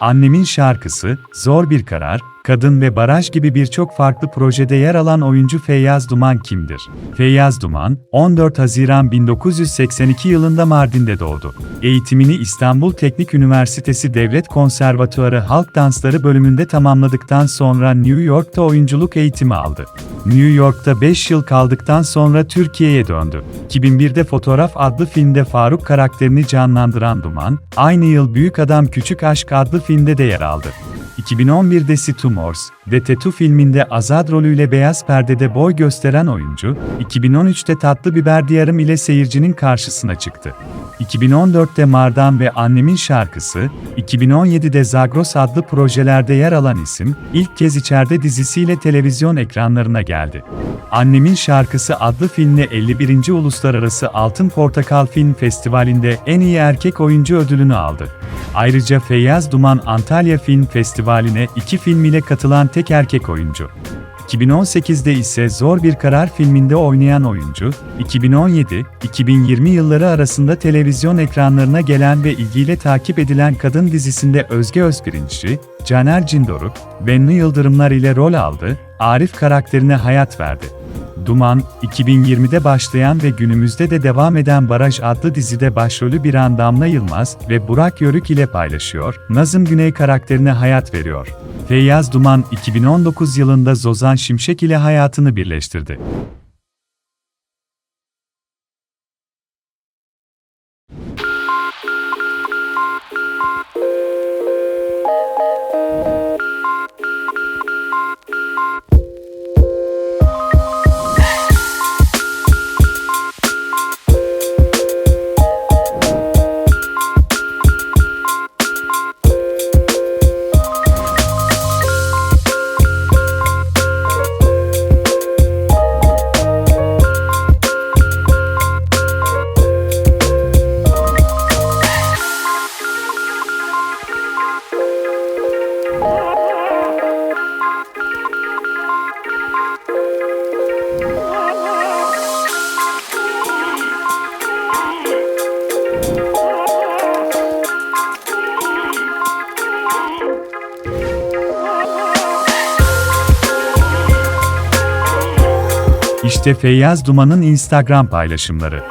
Annemin şarkısı, Zor Bir Karar, Kadın ve Baraj gibi birçok farklı projede yer alan oyuncu Feyyaz Duman kimdir? Feyyaz Duman, 14 Haziran 1982 yılında Mardin'de doğdu. Eğitimini İstanbul Teknik Üniversitesi Devlet Konservatuarı Halk Dansları bölümünde tamamladıktan sonra New York'ta oyunculuk eğitimi aldı. New York'ta 5 yıl kaldıktan sonra Türkiye'ye döndü. 2001'de Fotoğraf adlı filmde Faruk karakterini canlandıran Duman, aynı yıl Büyük Adam Küçük Aşk adlı filmde de yer aldı. 2011'de Tumors, The Tattoo filminde Azad rolüyle beyaz perdede boy gösteren oyuncu, 2013'te Tatlı Biber Diyarım ile seyircinin karşısına çıktı. 2014'te Mardan ve Annemin Şarkısı, 2017'de Zagros adlı projelerde yer alan isim, ilk kez içeride dizisiyle televizyon ekranlarına geldi. Annemin Şarkısı adlı filmle 51. Uluslararası Altın Portakal Film Festivali'nde en iyi erkek oyuncu ödülünü aldı. Ayrıca Feyyaz Duman Antalya Film Festivali'ne iki film ile katılan tek erkek oyuncu. 2018'de ise Zor Bir Karar filminde oynayan oyuncu, 2017-2020 yılları arasında televizyon ekranlarına gelen ve ilgiyle takip edilen kadın dizisinde Özge Özpirinççi, Caner Cindoruk, Bennu Yıldırımlar ile rol aldı, Arif karakterine hayat verdi. Duman, 2020'de başlayan ve günümüzde de devam eden Baraj adlı dizide başrolü bir an Damla Yılmaz ve Burak Yörük ile paylaşıyor, Nazım Güney karakterine hayat veriyor. Feyyaz Duman, 2019 yılında Zozan Şimşek ile hayatını birleştirdi. İşte Feyyaz Duman'ın Instagram paylaşımları.